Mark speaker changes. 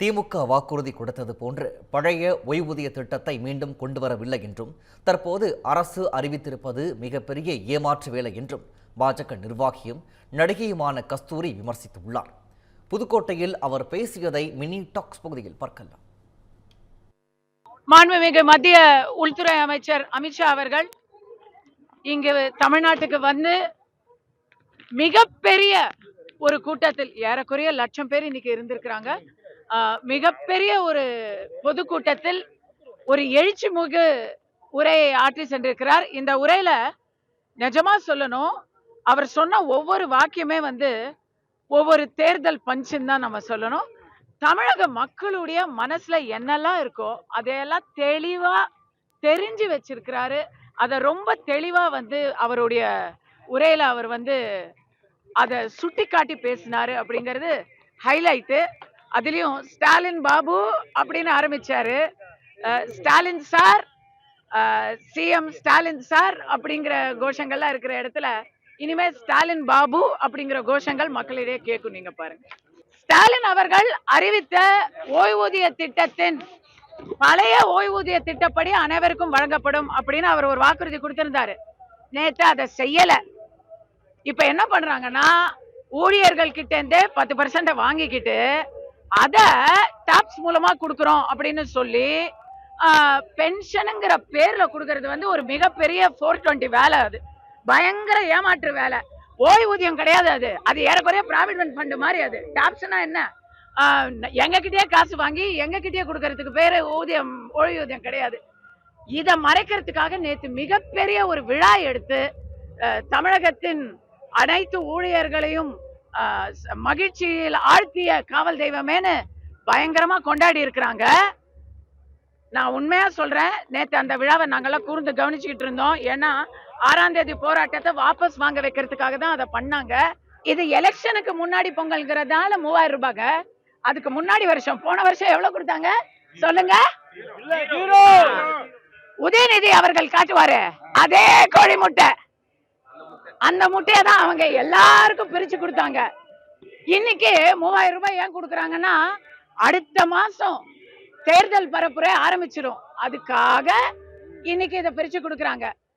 Speaker 1: திமுக வாக்குறுதி கொடுத்தது போன்று பழைய ஓய்வூதிய திட்டத்தை மீண்டும் கொண்டு வரவில்லை என்றும் தற்போது அரசு அறிவித்திருப்பது மிகப்பெரிய ஏமாற்று வேலை என்றும் பாஜக நிர்வாகியும் நடிகையுமான கஸ்தூரி விமர்சித்துள்ளார். புதுக்கோட்டையில் அவர் பேசியதை மினி டாக்ஸ் பகுதியில் பார்க்கலாம்.
Speaker 2: மாண்புமிகு மத்திய உள்துறை அமைச்சர் அமித்ஷா அவர்கள் இங்கு தமிழ்நாட்டுக்கு வந்து மிகப்பெரிய ஒரு கூட்டத்தில் ஏறக்குறைய லட்சம் பேர் இன்னைக்கு இருந்திருக்கிறாங்க. மிகப்பெரிய ஒரு பொதுக்கூட்டத்தில் ஒரு எழுச்சி முகு உரையை ஆற்றி சென்றிருக்கிறார். இந்த உரையில நிஜமா சொல்லணும் அவர் சொன்ன ஒவ்வொரு வாக்கியமே வந்து ஒவ்வொரு தேர்தல் பஞ்சுன்னு தான் நம்ம சொல்லணும். தமிழக மக்களுடைய மனசுல என்னெல்லாம் இருக்கோ அதையெல்லாம் தெளிவா தெரிஞ்சு வச்சிருக்கிறாரு. அதை ரொம்ப தெளிவா வந்து அவருடைய உரையில அவர் வந்து அதை சுட்டி காட்டி பேசினாரு அப்படிங்கிறது ஹைலைட்டு அதுலேயும் ஸ்டாலின் பாபு அப்படின்னு ஆரம்பிச்சாரு. Stalin sir CM Stalin sir அப்படிங்கிற கோஷங்கள்லாம் இருக்கிற இடத்துல இனிமே ஸ்டாலின் பாபு அப்படிங்கிற கோஷங்கள் மக்களிடையே கேட்கும் நீங்க பாருங்க. ஸ்டாலின் அவர்கள் அறிவித்த ஓய்வூதிய திட்டத்தின் பழைய ஓய்வூதிய திட்டப்படி அனைவருக்கும் வழங்கப்படும் அப்படின்னு அவர் ஒரு வாக்குறுதி கொடுத்திருந்தாரு. நேற்று அதை செய்யல. இப்ப என்ன பண்றாங்கன்னா ஊழியர்கள் கிட்ட இருந்தே பத்து பர்சன்ட வாங்கிக்கிட்டு அதை டாப்ஸ் மூலமா கொடுக்குறோம் அப்படின்னு சொல்லி பென்ஷனுங்கிற பேர்ல கொடுக்கறது வந்து ஒரு மிகப்பெரிய ஃபோர் டுவெண்ட்டி வேலை அது. பயங்கர ஏமாற்று வேலை. ஓய்வூதியம் கிடையாது அது. அது ஏறக்குறைய ப்ராவிடென்ட் ஃபண்டு மாதிரி அது. டாப்ஸ்னா என்ன? எங்ககிட்டயே காசு வாங்கி எங்ககிட்டயே கொடுக்கறதுக்கு பேர் ஊதியம் ஓய்வூதியம் கிடையாது. இதை மறைக்கிறதுக்காக நேற்று மிகப்பெரிய ஒரு விழா எடுத்து தமிழகத்தின் அனைத்து ஊழியர்களையும் மகிழ்ச்சியில் ஆழ்த்திய காவல் தெய்வமேன்னு பயங்கரமா கொண்டாடி இருக்கிறாங்க. நான் உண்மையா சொல்றேன் நேத்து அந்த விழாவை நாங்கெல்லாம் கூர்ந்து கவனிச்சுக்கிட்டு இருந்தோம். ஏன்னா ஆறாம் தேதி போராட்டத்தை வாபஸ் வாங்க வைக்கிறதுக்காக தான் அதை பண்ணாங்க. இது எலெக்ஷனுக்கு முன்னாடி பொங்கல்ங்கிறதால மூவாயிரம் ரூபாய்ங்க அதுக்கு முன்னாடி வருஷம் போன வருஷம் எவ்வளவு கொடுத்தாங்க? சொல்லுங்க. உதயநிதி அவர்கள் காட்டுவாரு அதே கோழி முட்டை அந்த முட்டையை தான் அவங்க எல்லாருக்கும் பிரிச்சு கொடுத்தாங்க. இன்னைக்கு மூவாயிரம் ரூபாய் ஏன் கொடுக்குறாங்கன்னா அடுத்த மாசம் தேர்தல் பரப்புரை ஆரம்பிச்சிடும் அதுக்காக இன்னைக்கு இதை பிரிச்சு கொடுக்குறாங்க.